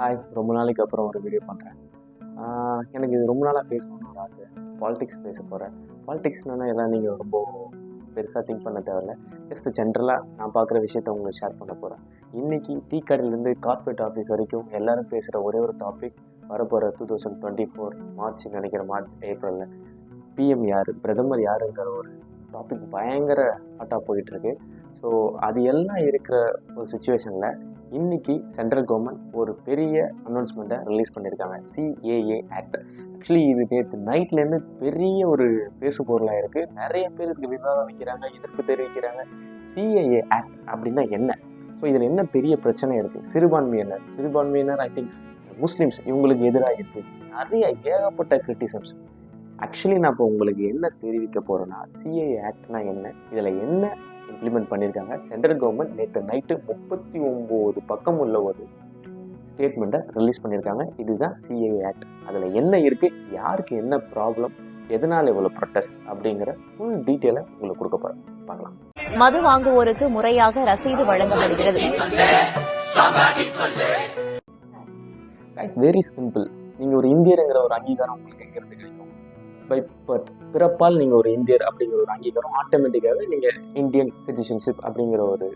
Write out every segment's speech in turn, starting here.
Hi ரொம்ப நாளைக்கு அப்புறம் ஒரு வீடியோ பண்ணுறேன் எனக்கு இது ரொம்ப நாளாக பேசணும்னு ஒரு ஆசை. பாலிடிக்ஸ் பேச போகிறேன் பாலிடிக்ஸ்னா எல்லாம் நீங்கள் ரொம்ப பெருசாக திங்க் பண்ண தேவையில்ல. ஜஸ்ட் ஜென்ரலாக நான் பார்க்குற விஷயத்த உங்களுக்கு ஷேர் பண்ண போகிறேன் இன்றைக்கி டீ கடையிலேருந்து கார்ப்பரேட் ஆஃபீஸ் வரைக்கும் எல்லாரும் பேசுகிற ஒரே ஒரு டாபிக் வரப்போகிற two thousand twenty four March நினைக்கிற மார்ச் ஏப்ரலில் பிஎம் யார்? பிரதமர் யாருங்கிற ஒரு டாபிக் பயங்கர ஹாட்டாக போயிட்டுருக்கு ஸோ அது எல்லாம் இருக்கிற ஒரு சுச்சுவேஷனில் இன்னைக்கு சென்ட்ரல் கவர்மெண்ட் ஒரு பெரிய அனௌன்ஸ்மெண்ட்டை ரிலீஸ் பண்ணியிருக்காங்க. சிஏஏ ஆக்ட் ஆக்சுவலி இது நேற்று நைட்லேருந்து பெரிய ஒரு பேசு பொருளாக இருக்குது நிறைய பேர் இதுக்கு விவாதம் வைக்கிறாங்க எதிர்ப்பு தெரிவிக்கிறாங்க. சிஏஏ ஆக்ட் அப்படின்னா என்ன? ஸோ இதில் என்ன பெரிய பிரச்சனை இருக்குது சிறுபான்மையினர். சிறுபான்மையினர் ஐ திங்க் முஸ்லீம்ஸ் இவங்களுக்கு எதிராக இருக்குது நிறைய ஏகப்பட்ட கிரிட்டிசம்ஸ் ஆக்சுவலி நான் இப்போ உங்களுக்கு என்ன தெரிவிக்க போகிறேன்னா சிஏஏ ஆக்ட்னா என்ன? இதில் என்ன இம்ப்ளிமெண்ட் பண்ணியிருக்காங்க சென்ட்ரல் கவர்மெண்ட் நேற்று நைட்டு முப்பத்தி ஒம்பது பக்கம் உள்ள ஒரு ஸ்டேட்மெண்ட்டை ரிலீஸ் பண்ணியிருக்காங்க இதுதான் சிஏஏ ஆக்ட் அதில் என்ன இருக்குது யாருக்கு என்ன ப்ராப்ளம் எதனால் இவ்வளோ ப்ரொட்டஸ்ட் அப்படிங்கிற ஃபுல் டீட்டெயிலை உங்களுக்கு கொடுக்க போகிறேன் பார்க்கலாம். மது வாங்குவோருக்கு முறையாக ரசீது வழங்கப்படுகிறது. வெரி சிம்பிள் நீங்கள் ஒரு இந்தியருங்கிற ஒரு அங்கீகாரம் உங்களுக்கு எங்கேருந்து கிடைக்கும் பை பட் பிறப்பால் நீங்கள் ஒரு இந்தியர் அப்படிங்கிற ஒரு அங்கீகாரம் ஆட்டோமேட்டிக்காகவே நீங்கள் இந்தியன் சிட்டிசன்ஷிப் அப்படிங்கிற ஒரு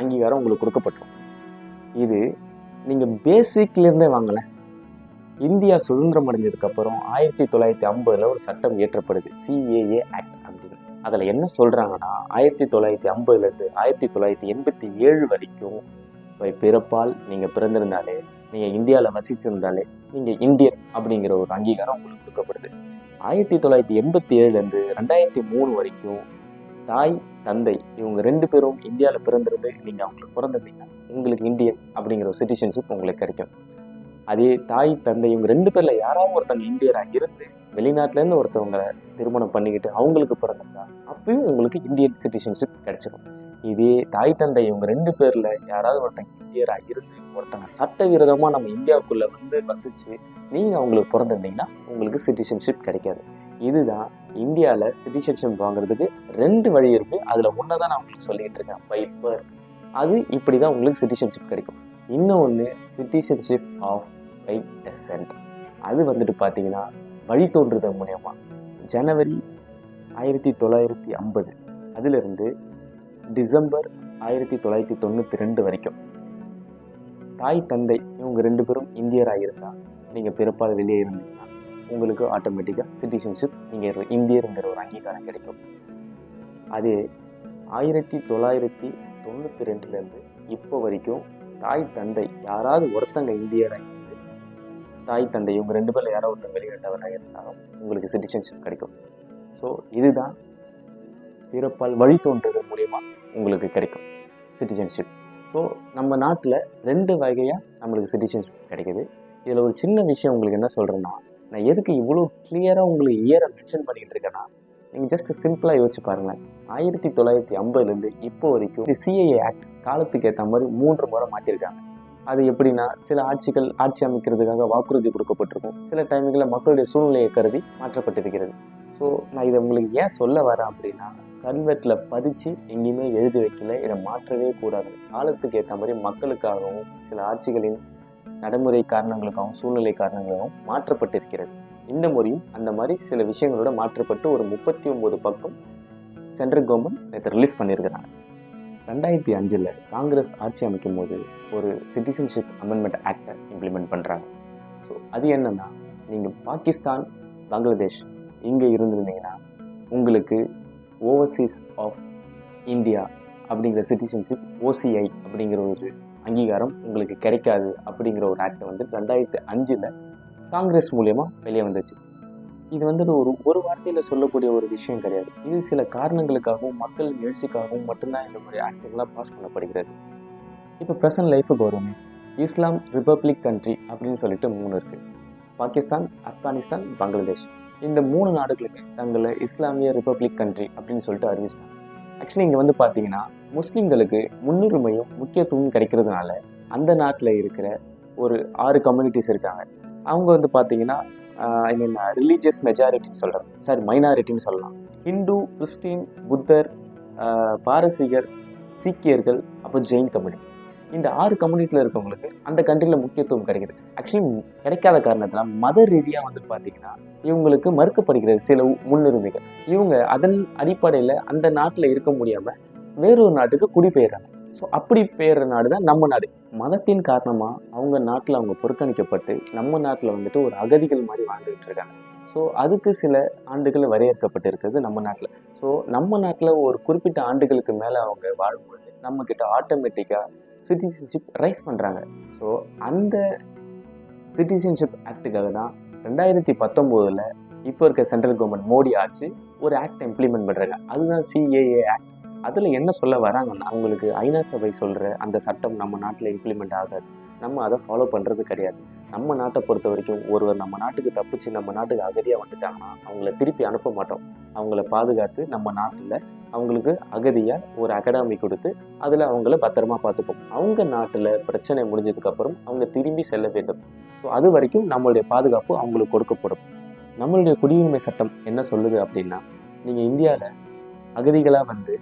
அங்கீகாரம் உங்களுக்கு கொடுக்கப்பட்டோம் இது நீங்கள் பேசிக்லேருந்தே வாங்கலை. இந்தியா சுதந்திரம் அடைஞ்சதுக்கப்புறம் ஆயிரத்தி தொள்ளாயிரத்தி ஐம்பதில் ஒரு சட்டம் இயற்றப்படுது சிஏஏ ஆக்ட் அப்படின்னு. அதில் என்ன சொல்கிறாங்கன்னா ஆயிரத்தி தொள்ளாயிரத்தி ஐம்பதுலேருந்து ஆயிரத்தி தொள்ளாயிரத்தி எண்பத்தி ஏழு வரைக்கும் பை பிறப்பால் நீங்கள் பிறந்திருந்தாலே நீங்கள் இந்தியாவில் வசிச்சிருந்தாலே நீங்கள் இந்தியன் அப்படிங்கிற ஒரு அங்கீகாரம் உங்களுக்கு கொடுக்கப்படுது. ஆயிரத்தி தொள்ளாயிரத்தி எண்பத்தி ஏழுலேருந்து ரெண்டாயிரத்தி மூணு வரைக்கும் தாய் தந்தை இவங்க ரெண்டு பேரும் இந்தியாவில் பிறந்திருந்து நீங்கள் அவங்களுக்கு பிறந்திருந்தீங்கன்னா உங்களுக்கு இந்தியன் அப்படிங்கிற ஒரு சிட்டிசன்ஷிப் உங்களுக்கு கிடைக்கும். அதே தாய் தந்தை இவங்க ரெண்டு பேரில் யாராவது ஒருத்தவங்க இந்தியராக இருந்து வெளிநாட்டிலேருந்து ஒருத்தவங்களை திருமணம் பண்ணிக்கிட்டு அவங்களுக்கு பிறந்திருந்தா அப்பயும் உங்களுக்கு இந்தியன் சிட்டிசன்ஷிப் கிடைச்சிடும் இதே தாய் தந்தை இவங்க ரெண்டு பேரில் யாராவது ஒருத்தங்க இந்தியராக இருந்து ஒருத்தங்க சட்டவிரோதமாக நம்ம இந்தியாவுக்குள்ளே வந்து வசித்து நீங்கள் அவங்களுக்கு பிறந்திருந்தீங்கன்னா உங்களுக்கு சிட்டிசன்ஷிப் கிடைக்காது. இதுதான் இந்தியாவில் சிட்டிசன்ஷிப் வாங்குறதுக்கு ரெண்டு வழி இருக்கு. அதில் ஒன்றை தான் நான் உங்களுக்கு சொல்லிட்டு இருக்கேன். பை பர்த் அது இப்படி தான் உங்களுக்கு சிட்டிசன்ஷிப் கிடைக்கும். இன்னொன்று சிட்டிசன்ஷிப் ஆஃப் பை டெசன்ட் அது வந்துட்டு பார்த்தீங்கன்னா வழித்தோன்றுதல் மூலயமா ஜனவரி ஆயிரத்தி தொள்ளாயிரத்தி ஐம்பது. அதிலிருந்து டிசம்பர் ஆயிரத்தி தொள்ளாயிரத்தி தொண்ணூற்றி ரெண்டு வரைக்கும். தாய் தந்தை இவங்க ரெண்டு பேரும் இந்தியராக இருந்தால் நீங்கள் பிறப்பால் வெளியே இருந்தீங்கன்னா உங்களுக்கு ஆட்டோமேட்டிக்காக சிட்டிசன்ஷிப் நீங்கள் இந்தியருங்கிற ஒரு அங்கீகாரம் கிடைக்கும். அதே ஆயிரத்தி தொள்ளாயிரத்தி தொண்ணூற்றி ரெண்டுலேருந்து இப்போ வரைக்கும் தாய் தந்தை யாராவது ஒருத்தங்க இந்தியராக இருந்து தாய் தந்தை இவங்க ரெண்டு பேரில் யாராவது ஒருத்தங்க வெளிநாட்டவராக இருந்தாலும் உங்களுக்கு சிட்டிசன்ஷிப் கிடைக்கும். ஸோ இதுதான் பிறப்பால் வழி தோன்றது உங்களுக்கு கிடைக்கும். சிட்டிசன்ஷிப் ஸோ நம்ம நாட்டில் ரெண்டு வகையாக நம்மளுக்கு சிட்டிசன்ஷிப் கிடைக்குது. இதில் ஒரு சின்ன விஷயம் உங்களுக்கு என்ன சொல்கிறேன்னா நான் எதுக்கு இவ்வளோ கிளியராக உங்களுக்கு இயரை மென்ஷன் பண்ணிகிட்டு இருக்கேன்னா நீங்கள் ஜஸ்ட் சிம்பிளாக யோசிச்சு பாருங்களேன். ஆயிரத்தி தொள்ளாயிரத்தி ஐம்பதுலேருந்து இப்போ வரைக்கும் இந்த சிஐஏ ஆக்ட் காலத்துக்கு ஏற்ற மாதிரி மூன்று முறை மாற்றிருக்காங்க அது எப்படின்னா சில ஆட்சிகள் ஆட்சி அமைக்கிறதுக்காக வாக்குறுதி கொடுக்கப்பட்டிருக்கும். சில டைம்களில் மக்களுடைய சூழ்நிலையை கருதி மாற்றப்பட்டிருக்கிறது. ஸோ நான் இதை உங்களுக்கு ஏன் சொல்ல வரேன் அப்படின்னா கல்வெட்டில் பதிச்சு எங்கேயுமே எழுதி வைக்கல. இதை மாற்றவே கூடாது. காலத்துக்கு ஏற்ற மாதிரி மக்களுக்காகவும் சில ஆட்சிகளின் நடைமுறை காரணங்களுக்காகவும் சூழ்நிலை காரணங்களுக்காகவும் மாற்றப்பட்டிருக்கிறது. இந்த முறையும் அந்த மாதிரி சில விஷயங்களோட மாற்றப்பட்டு ஒரு முப்பத்தி ஒம்பது பக்கம் சென்ட்ரல் கவர்மெண்ட் நேற்று ரிலீஸ் பண்ணியிருக்கிறாங்க. ரெண்டாயிரத்தி அஞ்சில் காங்கிரஸ் ஆட்சி அமைக்கும் போது ஒரு சிட்டிசன்ஷிப் அமெண்ட்மெண்ட் ஆக்டை இம்ப்ளிமெண்ட் பண்ணுறாங்க ஸோ அது என்னென்னா நீங்கள் பாகிஸ்தான் பங்களாதேஷ் இங்கே இருந்திருந்தீங்கன்னா உங்களுக்கு ஓவர்சீஸ் ஆஃப் இந்தியா அப்படிங்கிற சிட்டிசன்ஷிப் ஓசிஐ அப்படிங்கிற ஒரு அங்கீகாரம் உங்களுக்கு கிடைக்காது அப்படிங்கிற ஒரு ஆக்டை வந்து ரெண்டாயிரத்து அஞ்சில் காங்கிரஸ் மூலயமா வெளியே வந்துச்சு. இது வந்துட்டு ஒரு ஒரு வார்த்தையில் சொல்லக்கூடிய ஒரு விஷயம் கிடையாது. இது சில காரணங்களுக்காகவும் மக்கள் எழுச்சிக்காகவும் மட்டும்தான் இந்த மாதிரி ஆக்டுகளாக பாஸ் பண்ணப்படுகிறது. இப்போ ப்ரெசன்ட் லைஃபுக்கு வருவோமே. இஸ்லாம் ரிப்பப்ளிக் கண்ட்ரி அப்படின்னு சொல்லிட்டு மூணு இருக்குது பாகிஸ்தான் ஆப்கானிஸ்தான் பங்களாதேஷ். இந்த மூணு நாடுகளுக்கு தங்களை இஸ்லாமிய ரிப்பப்ளிக் கண்ட்ரி அப்படின்னு சொல்லிட்டு அறிவிச்சிட்டாங்க. ஆக்சுவலி இங்கே வந்து பார்த்தீங்கன்னா முஸ்லீம்களுக்கு முன்னுரிமையும் முக்கியத்துவமும் கிடைக்கிறதுனால அந்த நாட்டில் இருக்கிற ஒரு ஆறு கம்யூனிட்டிஸ் இருக்காங்க. அவங்க வந்து பார்த்தீங்கன்னா ஐ மீன் ரிலீஜியஸ் மெஜாரிட்டின்னு சொல்கிறேன் சாரி மைனாரிட்டின்னு சொல்லலாம். ஹிந்து கிறிஸ்டின் புத்தர் பாரசீகர் சீக்கியர்கள் அப்புறம் ஜெயின் கம்யூனிட்டி இந்த ஆறு கம்யூனிட்டியில் இருக்கவங்களுக்கு அந்த கண்ட்ரியில் முக்கியத்துவம் கிடைக்குது. ஆக்சுவலி கிடைக்காத காரணத்தில் மத ரீதியாக வந்து பார்த்தீங்கன்னா இவங்களுக்கு மறுக்கப்படுகிறது சில முன்னுரிமைகள். இவங்க அதன் அடிப்படையில் அந்த நாட்டில் இருக்க முடியாமல் வேறொரு நாட்டுக்கு குடிபெயர்றாங்க. ஸோ அப்படி பெயர்ற நாடு தான் நம்ம நாடு. மதத்தின் காரணமாக அவங்க நாட்டில் அவங்க புறக்கணிக்கப்பட்டு நம்ம நாட்டில் வந்துட்டு ஒரு அகதிகள் மாதிரி வாழ்ந்துகிட்டு இருக்காங்க. ஸோ அதுக்கு சில ஆண்டுகள் வரையறுக்கப்பட்டு இருக்கிறது நம்ம நாட்டில். ஸோ நம்ம நாட்டில் ஒரு குறிப்பிட்ட ஆண்டுகளுக்கு மேலே அவங்க வாழும்பொழுது நம்மக்கிட்ட ஆட்டோமேட்டிக்காக சிட்டிசன்ஷிப் ரைஸ் பண்ணுறாங்க ஸோ அந்த சிட்டிசன்ஷிப் ஆக்டுக்காக தான் ரெண்டாயிரத்தி பத்தொம்போதில் இப்போ இருக்க சென்ட்ரல் கவர்மெண்ட் மோடி ஆச்சு ஒரு ஆக்ட் இம்ப்ளிமெண்ட் பண்ணுறாங்க அதுதான் சிஏஏ ஆக்ட் அதில் என்ன சொல்ல வராங்கன்னா அவங்களுக்கு ஐநா சபை சொல்கிற அந்த சட்டம் நம்ம நாட்டில் இம்ப்ளிமெண்ட் ஆகாது. நம்ம அதை ஃபாலோ பண்ணுறது கிடையாது. நம்ம நாட்டை பொறுத்த வரைக்கும் ஒருவர் நம்ம நாட்டுக்கு தப்பிச்சு நம்ம நாட்டுக்கு அகதியாக வந்துட்டாங்கன்னா அவங்கள திருப்பி அனுப்ப மாட்டோம். அவங்கள பாதுகாத்து நம்ம நாட்டில் அவங்களுக்கு அகதியாக ஒரு அகாடமி கொடுத்து அதில் அவங்கள பத்திரமா பார்த்துப்போம். அவங்க நாட்டில் பிரச்சனை முடிஞ்சதுக்கப்புறம் அவங்க திரும்பி செல்ல வேண்டும். ஸோ அது வரைக்கும் நம்மளுடைய பாதுகாப்பு அவங்களுக்கு கொடுக்கப்படும். நம்மளுடைய குடியுரிமை சட்டம் என்ன சொல்லுது அப்படின்னா நீங்கள் இந்தியாவில் அகதிகளாக வந்து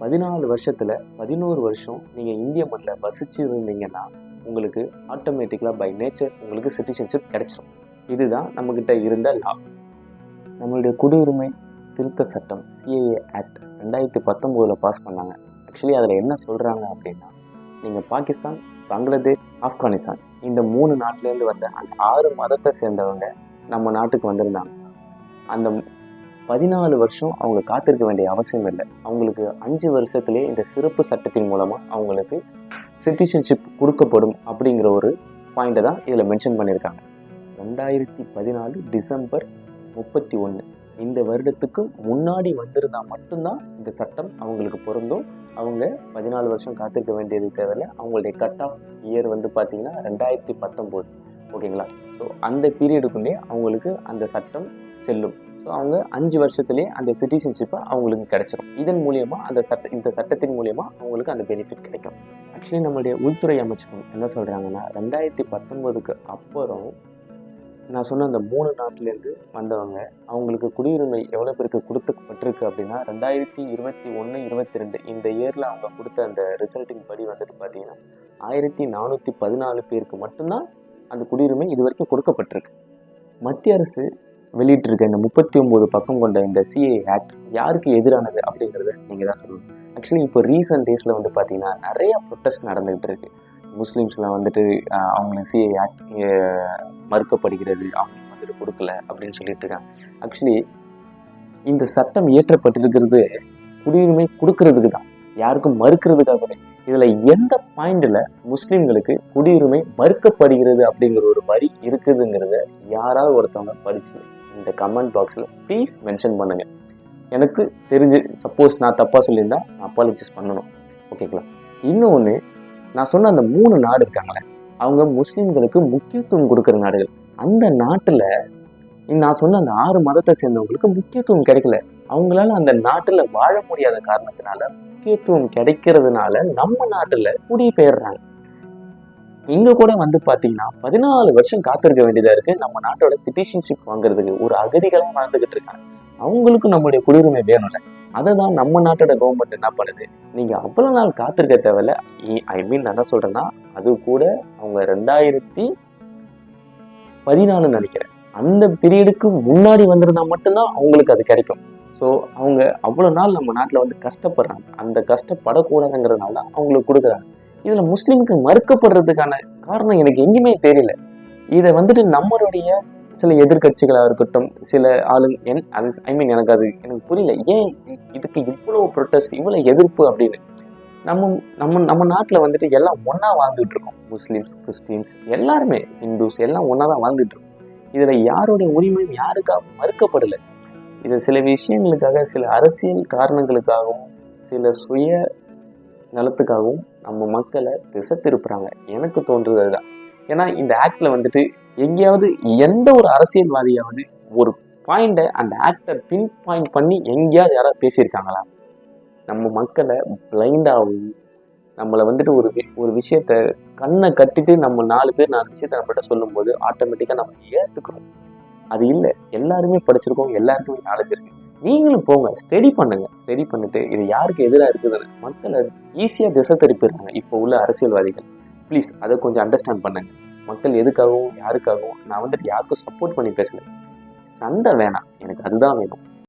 பதினாலு வருஷத்தில் பதினோரு வருஷம் நீங்கள் இந்திய மண்ணில் வசிச்சு இருந்தீங்கன்னா உங்களுக்கு ஆட்டோமேட்டிக்கலாக பை நேச்சர் உங்களுக்கு சிட்டிசன்ஷிப் கிடைச்சிடும் இதுதான் நம்மக்கிட்ட இருந்த லா நம்மளுடைய குடியுரிமை திருத்த சட்டம் சிஏஏ ஆக்ட் ரெண்டாயிரத்தி பத்தொம்போதில் பாஸ் பண்ணாங்க. ஆக்சுவலி அதில் என்ன சொல்கிறாங்க அப்படின்னா நீங்கள் பாகிஸ்தான் பங்களாதேஷ் ஆப்கானிஸ்தான் இந்த மூணு நாட்டிலேருந்து வந்த அந்த ஆறு மதத்தை சேர்ந்தவங்க நம்ம நாட்டுக்கு வந்திருந்தாங்க. அந்த பதினாலு வருஷம் அவங்க காத்திருக்க வேண்டிய அவசியம் இல்லை. அவங்களுக்கு அஞ்சு வருஷத்துலேயே இந்த சிறப்பு சட்டத்தின் மூலமாக அவங்களுக்கு சிட்டிசன்ஷிப் கொடுக்கப்படும் அப்படிங்கிற ஒரு பாயிண்ட்டை தான் இதில் மென்ஷன் பண்ணியிருக்காங்க ரெண்டாயிரத்தி பதினாலு டிசம்பர் முப்பத்தி ஒன்று இந்த வருடத்துக்கு முன்னாடி வந்திருந்தா மட்டும்தான் இந்த சட்டம் அவங்களுக்கு பொருந்தும். அவங்க பதினாலு வருஷம் காத்திருக்க வேண்டியது தேவையில்ல. அவங்களுடைய கட் ஆஃப் இயர் வந்து பார்த்தீங்கன்னா ரெண்டாயிரத்தி பத்தொம்போது. ஓகேங்களா? ஸோ அந்த பீரியடுக்குள்ளே அவங்களுக்கு அந்த சட்டம் செல்லும். ஸோ அவங்க அஞ்சு வருஷத்துலேயே அந்த சிட்டிசன்ஷிப்பை அவங்களுக்கு கிடைச்சிடும் இதன் மூலியமாக அந்த சட்ட இந்த சட்டத்தின் மூலியமாக அவங்களுக்கு அந்த பெனிஃபிட் கிடைக்கும். ஆக்சுவலி நம்மளுடைய உள்துறை அமைச்சகம் என்ன சொல்கிறாங்கன்னா ரெண்டாயிரத்தி பத்தொம்போதுக்கு அப்புறம் நான் சொன்ன அந்த மூணு நாட்டிலேருந்து வந்தவங்க அவங்களுக்கு குடியுரிமை எவ்வளோ பேருக்கு கொடுக்கப்பட்டிருக்கு அப்படின்னா ரெண்டாயிரத்தி இருபத்தி ஒன்று இருபத்தி ரெண்டு இந்த இயரில் அவங்க கொடுத்த அந்த ரிசல்ட்டின் படி வந்துட்டு பார்த்தீங்கன்னா ஆயிரத்தி நானூற்றி பதினாலு பேருக்கு மட்டும்தான் அந்த குடியுரிமை இது வரைக்கும் கொடுக்கப்பட்டிருக்கு. மத்திய அரசு வெளியிட்டிருக்க இந்த முப்பத்தி ஒம்பது பக்கம் கொண்ட இந்த சிஏ ஆக்ட் யாருக்கு எதிரானது அப்படிங்கிறத நீங்கள் தான் சொல்லணும். ஆக்சுவலி இப்போ ரீசெண்ட் டேஸில் வந்து பார்த்தீங்கன்னா நிறையா ப்ரொட்டஸ்ட் நடந்துகிட்டு இருக்குது முஸ்லீம்ஸ்லாம் வந்துட்டு அவங்கள சிஏ ஆக்ட் மறுக்கப்படுகிறது அவங்களுக்கு வந்துட்டு கொடுக்கல அப்படின்னு சொல்லிட்டு இருக்காங்க. ஆக்சுவலி இந்த சட்டம் இயற்றப்பட்டிருக்கிறது குடியுரிமை கொடுக்கறதுக்கு தான். யாருக்கும் மறுக்கிறதுக்காகவே இதில் எந்த பாயிண்டில் முஸ்லீம்களுக்கு குடியுரிமை மறுக்கப்படுகிறது அப்படிங்கிற ஒரு வரி இருக்குதுங்கிறத யாராவது ஒருத்தவங்க படிச்சு இந்த கமெண்ட் பாக்ஸில் ப்ளீஸ் மென்ஷன் பண்ணுங்க. எனக்கு தெரிஞ்சு சப்போஸ் நான் தப்பாக சொல்லியிருந்தா நான் அப்பாலஜிஸ் பண்ணணும். ஓகேங்களா இன்னொன்று நான் சொன்ன அந்த மூணு நாடு இருக்காங்களே அவங்க முஸ்லீம்களுக்கு முக்கியத்துவம் கொடுக்குற நாடுகள். அந்த நாட்டில் நான் சொன்ன அந்த ஆறு மதத்தை சேர்ந்தவங்களுக்கு முக்கியத்துவம் கிடைக்கல. அவங்களால அந்த நாட்டில் வாழ முடியாத காரணத்தினால முக்கியத்துவம் கிடைக்கிறதுனால நம்ம நாட்டில் குடிபெயர்றாங்க. இங்க கூட வந்து பாத்தீங்கன்னா பதினாலு வருஷம் காத்திருக்க வேண்டியதா இருக்கு. நம்ம நாட்டோட சிட்டிசன்ஷிப் வாங்குறதுக்கு ஒரு அகதிகளா வாழ்ந்துகிட்டு இருக்காங்க. அவங்களுக்கும் நம்மளுடைய குடியுரிமை வேணும்ல. அதை தான் நம்ம நாட்டோட கவர்மெண்ட் என்ன பண்ணுது? நீங்க அவ்வளவு நாள் காத்திருக்க தேவையில்ல. ஐ மீன் நான் என்ன சொல்கிறேன்னா அது கூட அவங்க ரெண்டாயிரத்தி பதினாலுன்னு நினைக்கிறேன். அந்த பீரியடுக்கு முன்னாடி வந்திருந்தா மட்டும்தான் அவங்களுக்கு அது கிடைக்கும். ஸோ அவங்க அவ்வளோ நாள் நம்ம நாட்டில் வந்து கஷ்டப்படுறாங்க. அந்த கஷ்டப்படக்கூடாதுங்கிறதுனால தான் அவங்களுக்கு கொடுக்குறாங்க. இதில் முஸ்லீமுக்கு மறுக்கப்படுறதுக்கான காரணம் எனக்கு எங்கேயுமே தெரியல. இதை வந்துட்டு நம்மளுடைய சில எதிர்க்கட்சிகளாக இருக்கட்டும் சில ஆளுங்க என் அது ஐ மீன் எனக்கு அது எனக்கு புரியல. ஏன் இ- இதுக்கு இவ்வளோ ப்ரொட்டஸ்ட் இவ்வளோ எதிர்ப்பு அப்படின்னு? நம்ம நம்ம நம்ம நாட்டில் வந்துட்டு எல்லாம் ஒன்றா வாழ்ந்துட்டு இருக்கோம். முஸ்லீம்ஸ் கிறிஸ்டின்ஸ் எல்லாருமே இந்துஸ் எல்லாம் ஒன்றா தான் வாழ்ந்துட்டு இருக்கோம். இதில் யாருடைய உரிமையும் யாருக்காக மறுக்கப்படலை? இது சில விஷயங்களுக்காக சில அரசியல் காரணங்களுக்காகவும் சில சுய நலத்துக்காகவும் நம்ம மக்களை திசை திருப்புறாங்க. எனக்கு தோன்றுறது அதுதான். ஏன்னா இந்த ஆக்டில் வந்துட்டு எங்கேயாவது எந்த ஒரு அரசியல்வாதியாவது ஒரு பாயிண்டை அந்த ஆக்டர் பின் பாயிண்ட் பண்ணி எங்கேயாவது யாராவது பேசியிருக்காங்களா? நம்ம மக்களை பிளைண்டாகவும் நம்மளை வந்துட்டு ஒரு ஒரு விஷயத்த கண்ணை கட்டிட்டு நம்ம நாலு பேர் நாலு விஷயத்த நம்மகிட்ட சொல்லும்போது ஆட்டோமேட்டிக்காக நம்ம ஏற்றுக்கிறோம் அது இல்லை. எல்லாருமே படிச்சிருக்கோம். எல்லாருக்குமே நாலேஜ் இருக்கு. நீங்களும் போங்க. ஸ்டடி பண்ணுங்க. ஸ்டடி பண்ணிட்டு இது யாருக்கு எதிராக இருக்குதுன்னு மக்களை ஈஸியாக திசை திருப்பிடுறாங்க இப்போ உள்ள அரசியல்வாதிகள். ப்ளீஸ் அதை கொஞ்சம் அண்டர்ஸ்டாண்ட் பண்ணுங்க. மக்கள் எதுக்காகவும் யாருக்காகவும் நான் வந்துட்டு யாருக்கும் சப்போர்ட் பண்ணி பேசலை. சண்டை வேணாம். எனக்கு அதுதான் வேணும்.